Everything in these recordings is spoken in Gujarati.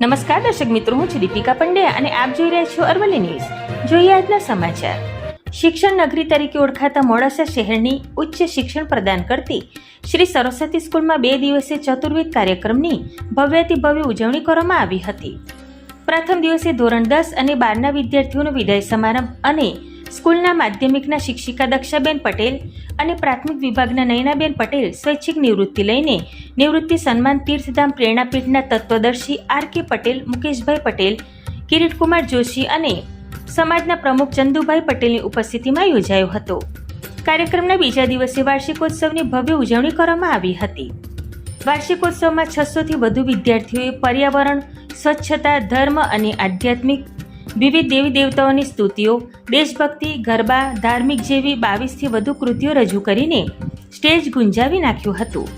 નમસ્કાર, દર્શક મિત્રો, હું છું દીપિકા પંડ્યા અને આપ જોઈ રહ્યા છો અરવલ્લી ન્યૂઝ. જોઈએ આજના સમાચાર. શિક્ષણ નગરી તરીકે ઓળખાતા મોડાસા શહેરની ઉચ્ચ શિક્ષણ પ્રદાન કરતી શ્રી સરસ્વતી સ્કૂલમાં બે દિવસે ચતુર્વેદ કાર્યક્રમની ભવ્યથી ભવ્ય ઉજવણી કરવામાં આવી હતી. પ્રથમ દિવસે ધોરણ દસ અને બારના વિદ્યાર્થીઓનો વિદાય સમારંભ અને સ્કૂલના માધ્યમિકના શિક્ષિકા દક્ષાબેન પટેલ અને પ્રાથમિક વિભાગના નયનાબેન પટેલ સ્વૈચ્છિક નિવૃત્તિ લઈને નિવૃત્તિ સન્માન તીર્થધામ પ્રેરણાપીઠના તત્વદર્શી આર કે પટેલ, મુકેશભાઈ પટેલ, કિરીટકુમાર જોશી અને સમાજના પ્રમુખ ચંદુભાઈ પટેલની ઉપસ્થિતિમાં યોજાયો હતો. કાર્યક્રમના બીજા દિવસે વાર્ષિકોત્સવની ભવ્ય ઉજવણી કરવામાં આવી હતી. વાર્ષિકોત્સવમાં છસોથી વધુ વિદ્યાર્થીઓએ પર્યાવરણ, સ્વચ્છતા, ધર્મ અને આધ્યાત્મિક વિવિધ દેવી દેવતાઓની સ્તુતિઓ, દેશભક્તિ, ગરબા, ધાર્મિક જેવી બાવીસથી વધુ કૃતિઓ રજૂ કરીને સ્ટેજ ગુંજાવી નાખ્યું હતું.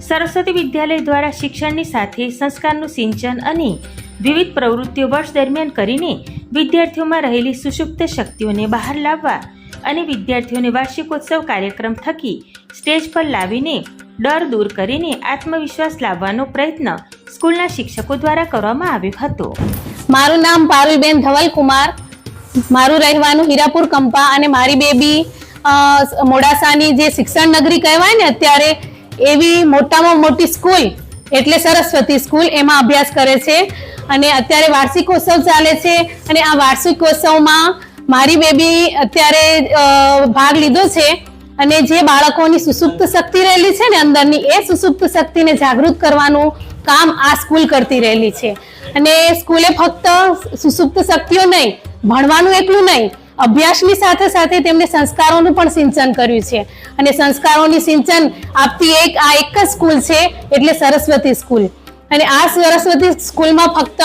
સરસ્વતી વિદ્યાલય દ્વારા શિક્ષણની સાથે સંસ્કારનું સિંચન અને વિવિધ પ્રવૃત્તિઓ વર્ષ દરમિયાન કરીને વિદ્યાર્થીઓમાં રહેલી સુષુપ્ત શક્તિઓને બહાર લાવવા અને વિદ્યાર્થીઓને વાર્ષિકોત્સવ કાર્યક્રમ થકી સ્ટેજ પર લાવીને ડર દૂર કરીને આત્મવિશ્વાસ લાવવાનો પ્રયત્ન સ્કૂલના શિક્ષકો દ્વારા કરવામાં આવ્યો હતો. મારું નામ પારુલબેન ધવલકુમાર. મારું રહેવાનું હીરાપુર કંપા અને મારી બેબી મોડાસાની જે શિક્ષણ નગરી કહેવાય ને, અત્યારે એવી મોટામાં મોટી સ્કૂલ, એટલે સરસ્વતી સ્કૂલ એમાં અભ્યાસ કરે છે. અને અત્યારે વાર્ષિકોત્સવ ચાલે છે અને આ વાર્ષિકોત્સવમાં મારી બેબી અત્યારે ભાગ લીધો છે અને જે બાળકોની સુસુપ્ત શક્તિ રહેલી છે ને અંદરની, એ સુસુપ્ત શક્તિને જાગૃત કરવાનું કામ આ સ્કૂલ કરતી રહેલી છે. અને સ્કૂલે ફક્ત સુસુપ્ત શક્તિઓ નહીં, ભણવાનું એકલું નહીં, અભ્યાસની સાથે સાથે તેમણે સંસ્કારોનું પણ સિંચન કર્યું છે. અને સંસ્કારોની સિંચન આપતી એક, આ એક જ સ્કૂલ છે, એટલે સરસ્વતી સ્કૂલ. અને આ સરસ્વતી સ્કૂલમાં ફક્ત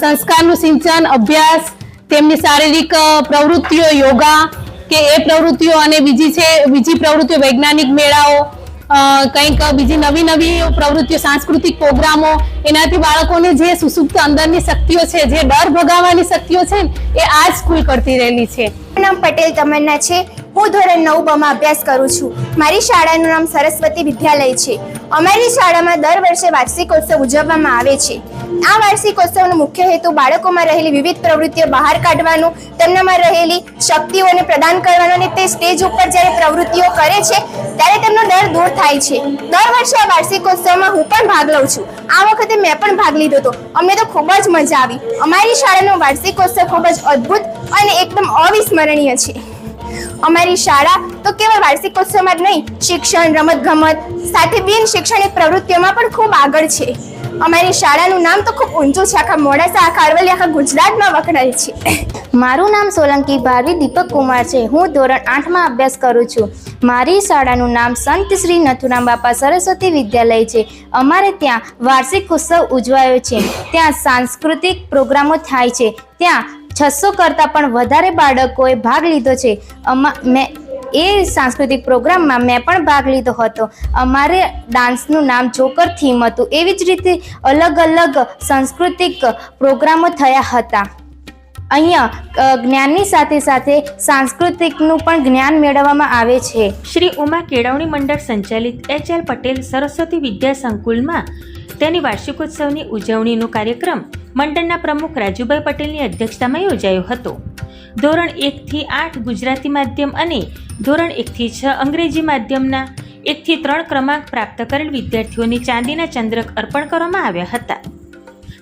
સંસ્કારનું સિંચન, અભ્યાસ, તેમની શારીરિક પ્રવૃત્તિઓ, યોગા, કે એ પ્રવૃત્તિઓ અને બીજી છે, બીજી પ્રવૃત્તિઓ, વૈજ્ઞાનિક મેળાઓ કંઈક બીજી નવી નવી પ્રવૃત્તિઓ, સાંસ્કૃતિક પ્રોગ્રામો, એનાથી બાળકોને જે સુસુપ્ત અંદરની શક્તિઓ છે, જે ડર ભગાવવાની શક્તિઓ છે એ આ સ્કૂલ કરતી રહેલી છે. નામ પટેલ તમન્ના છે. હું ધોરણ નવ બમાં અભ્યાસ કરું છું. મારી શાળાનું નામ સરસ્વતી વિદ્યાલય છે. અમારી શાળામાં દર વર્ષે વાર્ષિકોત્સવ ઉજવવામાં આવે છે. આ વાર્ષિકોત્સવનો મુખ્ય હેતુ બાળકોમાં રહેલી વિવિધ પ્રવૃત્તિઓ બહાર કાઢવાનો, તેમનામાં રહેલી શક્તિઓને પ્રદાન કરવાનો અને તે સ્ટેજ ઉપર જ્યારે પ્રવૃત્તિઓ કરે છે, ત્યારે તેમનો ડર દૂર થાય છે. દર વર્ષે આ વાર્ષિકોત્સવમાં હું પણ ભાગ લઉં છું. આ વખતે મેં પણ ભાગ લીધો હતો. અમને તો ખૂબ જ મજા આવી. અમારી શાળાનો વાર્ષિકોત્સવ ખૂબ જ અદ્ભુત અને એકદમ અવિસ્મરણીય છે. અમારી શાળા તો કેવળ વાર્ષિક ઉત્સવમાં જ નહીં, શિક્ષણ, રમતગમત, સાથે બિન શૈક્ષણિક પ્રવૃત્તિઓમાં પણ ખૂબ આગળ છે. અમારી શાળાનું નામ તો ખૂબ ઊંચું છે, આખા મોડાસા, આખા અરવલ્લી, આખા ગુજરાતમાં વખણાય છે. મારું નામ સોલંકી ભારવી દીપક કુમાર છે. હું ધોરણ આઠમાં અભ્યાસ કરું છું. મારી શાળાનું નામ સંત શ્રી નથુરામ બાપા સરસ્વતી વિદ્યાલય છે. અમારે ત્યાં વાર્ષિક ઉત્સવ ઉજવાયો છે. ત્યાં સાંસ્કૃતિક પ્રોગ્રામો થાય છે. ત્યાં છસો કરતાં પણ વધારે બાળકોએ ભાગ લીધો છે. અમા, મેં, એ સાંસ્કૃતિક પ્રોગ્રામમાં મેં પણ ભાગ લીધો હતો. અમારે ડાન્સનું નામ જોકર થીમ હતું. એવી જ રીતે અલગ અલગ સાંસ્કૃતિક પ્રોગ્રામો થયા હતા. અહીંયા જ્ઞાનની સાથે સાથે સાંસ્કૃતિકનું પણ જ્ઞાન મેળવવામાં આવે છે. શ્રી ઉમા કેળવણી મંડળ સંચાલિત એચ એલ પટેલ સરસ્વતી વિદ્યા સંકુલમાં તેની વાર્ષિકોત્સવની ઉજવણીનો કાર્યક્રમ મંડળના પ્રમુખ રાજુભાઈ પટેલની અધ્યક્ષતામાં યોજાયો હતો. ધોરણ એકથી આઠ ગુજરાતી માધ્યમ અને ધોરણ એકથી છ અંગ્રેજી માધ્યમના એકથી ત્રણ ક્રમાંક પ્રાપ્ત કરેલ વિદ્યાર્થીઓને ચાંદીના ચંદ્રક અર્પણ કરવામાં આવ્યા હતા.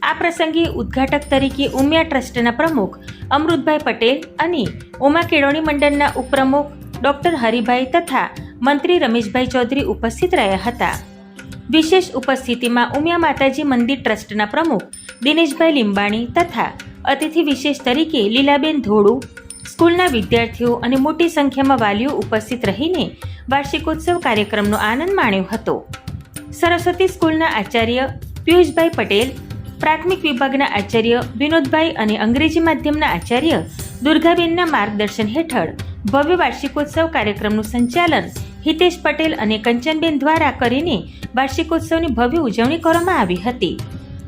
આ પ્રસંગે ઉદ્ઘાટક તરીકે ઉમિયા ટ્રસ્ટના પ્રમુખ અમૃતભાઈ પટેલ અને ઉમા કેળવણી મંડળના ઉપપ્રમુખ ડોક્ટર હરિભાઈ તથા મંત્રી રમેશભાઈ ચૌધરી ઉપસ્થિત રહ્યા હતા. વિશેષ ઉપસ્થિતિમાં ઉમિયા માતાજી મંદિર ટ્રસ્ટના પ્રમુખ દિનેશભાઈ લીંબાણી તથા અતિથિ વિશેષ તરીકે લીલાબેન ધોળુ, સ્કૂલના વિદ્યાર્થીઓ અને મોટી સંખ્યામાં વાલીઓ ઉપસ્થિત રહીને વાર્ષિકોત્સવ કાર્યક્રમનો આનંદ માણ્યો હતો. સરસ્વતી સ્કૂલના આચાર્ય પિયુષભાઈ પટેલ, પ્રાથમિક વિભાગના આચાર્ય વિનોદભાઈ અને અંગ્રેજી માધ્યમના આચાર્ય દુર્ગાબેનના માર્ગદર્શન હેઠળ ભવ્ય વાર્ષિકોત્સવ કાર્યક્રમનું સંચાલન હિતેશ પટેલ અને કંચનબેન દ્વારા કરીને વાર્ષિકોત્સવની ભવ્ય ઉજવણી કરવામાં આવી હતી.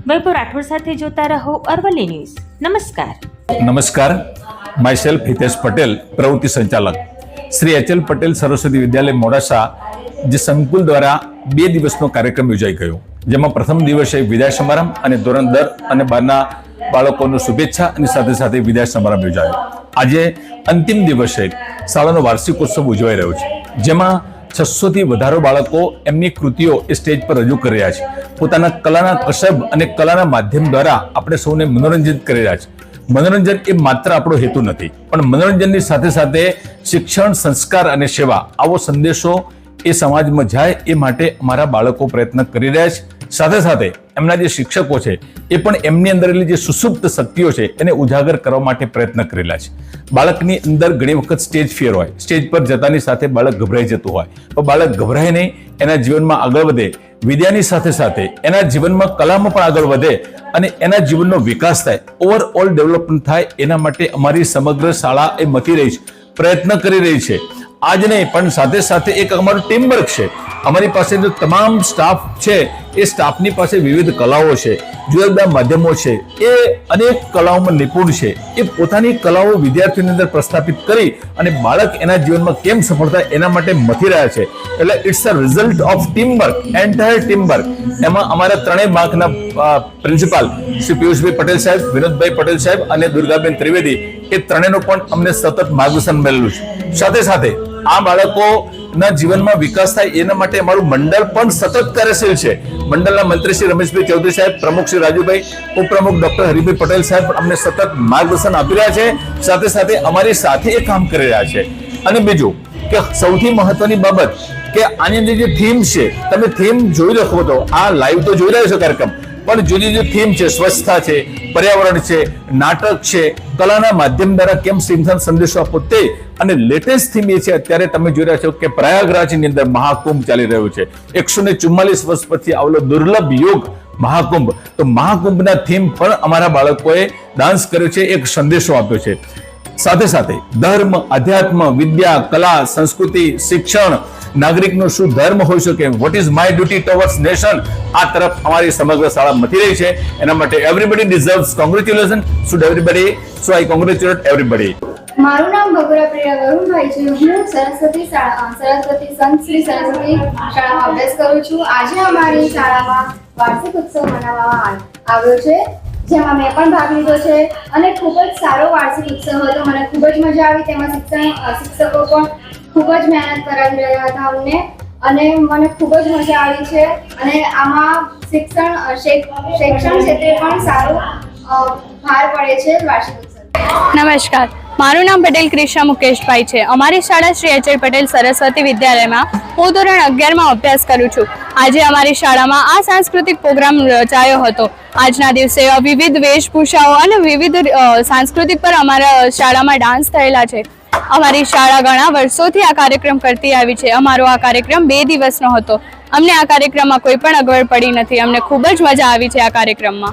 વૈભવ રાઠોડ સાથે જોતા રહો અરવલ્લી ન્યૂઝ. નમસ્કાર. નમસ્કાર. માય સેલ્ફ હિતેશ પટેલ, પ્રવૃત્તિ સંચાલક. શ્રી એચ એલ પટેલ સરસ્વતી વિદ્યાલય મોડાસા, જે સંકુલ દ્વારા બે દિવસનો કાર્યક્રમ યોજાઈ ગયો, જેમાં પ્રથમ દિવસે વિદાય સમારંભ અને ધોરણ દર અને બારના બાળકોનું શુભેચ્છા અને સાથે સાથે વિદાય સમારંભ યોજાયો. આજે અંતિમ દિવસે શાળાનો વાર્ષિકોત્સવ ઉજવાઈ રહ્યો છે. જેમાં છસો થી વધારે બાળકો એમની કૃતિઓ એ સ્ટેજ પર રજૂ કરી રહ્યા છે. પોતાના કલાના કસબ અને કલાના માધ્યમ દ્વારા આપણે સૌને મનોરંજન કરી રહ્યા છે. મનોરંજન એ માત્ર આપણો હેતુ નથી, પણ મનોરંજનની સાથે સાથે શિક્ષણ, સંસ્કાર અને સેવા, આવો સંદેશો એ સમાજમાં જાય એ માટે અમારા બાળકો પ્રયત્ન કરી રહ્યા છે. સાથે સાથે એમના જે શિક્ષકો છે, એ પણ એમની અંદર રહેલી જે સુસુપ્ત શક્તિઓ છે, એને ઉજાગર કરવા માટે પ્રયત્ન કરેલા છે. બાળકની અંદર ઘણી વખત સ્ટેજ ફિયર હોય સ્ટેજ પર જતાની સાથે બાળક ગભરાઈ જતું હોય. તો બાળક ગભરાય નહીં, એના જીવનમાં આગળ વધે. વિદ્યાની સાથે સાથે એના જીવનમાં કલામાં પણ આગળ વધે અને એના જીવનનો વિકાસ થાય. ઓવરઓલ ડેવલપમેન્ટ થાય એના માટે અમારી સમગ્ર શાળા એ મતી રહી છે. પ્રયત્ન કરી રહી છે. આજ નહીં, પણ સાથે સાથે એક અમારું ટીમ વર્ક છે. અમારી પાસે જે તમામ સ્ટાફ છે, એ સ્ટાફની પાસે વિવિધ કલાઓ છે. જુદા જુદા માધ્યમો છે. એ અનેક કલાઓમાં નિપુણ છે. એ પોતાની કલાઓ વિદ્યાર્થીઓની અંદર પ્રસ્થાપિત કરી અને બાળક એના જીવનમાં કેમ સફળ થાય એના માટે મથી રહ્યા છે. એટલે it's a result of team work entire team work એમાં અમારા ત્રણેય માર્કના પ્રિન્સિપાલ શ્રી પિયુષભાઈ પટેલ સાહેબ, વિનોદભાઈ પટેલ સાહેબ અને દુર્ગાબેન ત્રિવેદી, એ ત્રણેયનું પણ અમને સતત માર્ગદર્શન મળેલું છે. સાથે સાથે આ બાળકોના જીવનમાં વિકાસ થાય એના માટે અમારું મંડળ પણ સતત કાર્યશીલ છે. મંડળના મંત્રી શ્રી રમેશભાઈ ચૌધરી સાહેબ, પ્રમુખ શ્રી રાજુભાઈ, ઉપપ્રમુખ ડોક્ટર હરિભાઈ પટેલ સાહેબ અમને સતત માર્ગદર્શન આપી રહ્યા છે. સાથે સાથે અમારી સાથે એ કામ કરી રહ્યા છે. અને બીજું કે સૌથી મહત્વની બાબત કે આની અંદર જે થીમ છે, તમે થીમ જોઈ રાખો તો, આ લાઈવ તો જોઈ રહ્યો છો કાર્યક્રમ, પણ જુદી જુદી થીમ છે, સ્વચ્છતા છે, પર્યાવરણ છે, નાટક છે, કલાના માધ્યમ દ્વારા કેમ સિંધન સંદેશો આપો તે અને લેટેસ્ટ થીમ એ છે, અત્યારે તમે જોઈ રહ્યા છો કે પ્રયાગરાજની અંદર મહાકુંભ ચાલી રહ્યો છે. એકસો ને ચુમ્માલીસ વર્ષ પછી આવેલો દુર્લભ યોગ મહાકુંભ. તો મહાકુંભના થીમ પણ અમારા બાળકોએ ડાન્સ કર્યો છે, એક સંદેશો આપ્યો છે. સાથે સાથે ધર્મ અધ્યાત્મ વિદ્યા, કલા, સંસ્કૃતિ, શિક્ષણ, નાગરિકનો શું ધર્મ હોઈ શકે? What is my duty towards nation આ તરફ અમારી સમગ્ર શાળા મથી રહી છે. એના માટે everybody deserves congratulation should everybody so I congratulate everybody મારું નામ ભગુરા પ્રિયા વરુણભાઈ છે. હું સરસ્વતી શાળા સરસ્વતી સંત શ્રી સરસ્વતી શાળામાં અભ્યાસ કરું છું. આજે અમારી શાળામાં વાર્ષિક ઉત્સવ મનાવવામાં આવ્યો છે, જેમાં મેં પણ ભાગ લીધો છે અને ખૂબ જ સારો વાર્ષિક ઉત્સવ હતો. મને ખૂબ જ મજા આવી. તેમાં શિક્ષણ શિક્ષકો પણ ખૂબ જ મહેનત કરાવી રહ્યા હતા અમને અને મને ખૂબ જ મજા આવી છે. અને આમાં શિક્ષણ શૈક્ષણિક શૈક્ષણ ક્ષેત્રે પણ સારો ભાર પડે છે વાર્ષિક ઉત્સવ. નમસ્કાર. મારું નામ પટેલ ક્રિષ્ના મુકેશભાઈ છે. અમારી શાળા શ્રી એચ પટેલ સરસ્વતી વિદ્યાલયમાં હું ધોરણ અગિયારમાં અભ્યાસ કરું છું. આજે અમારી શાળામાં આ સાંસ્કૃતિક પ્રોગ્રામ રચાયો હતો. આજના દિવસે વિવિધ વેશભૂષાઓ અને વિવિધ સાંસ્કૃતિક પર અમારા શાળામાં ડાન્સ થયેલા છે. અમારી શાળા ઘણા વર્ષોથી આ કાર્યક્રમ કરતી આવી છે. અમારો આ કાર્યક્રમ બે દિવસનો હતો. અમને આ કાર્યક્રમમાં કોઈ પણ અગવડ પડી નથી. અમને ખૂબ જ મજા આવી છે આ કાર્યક્રમમાં.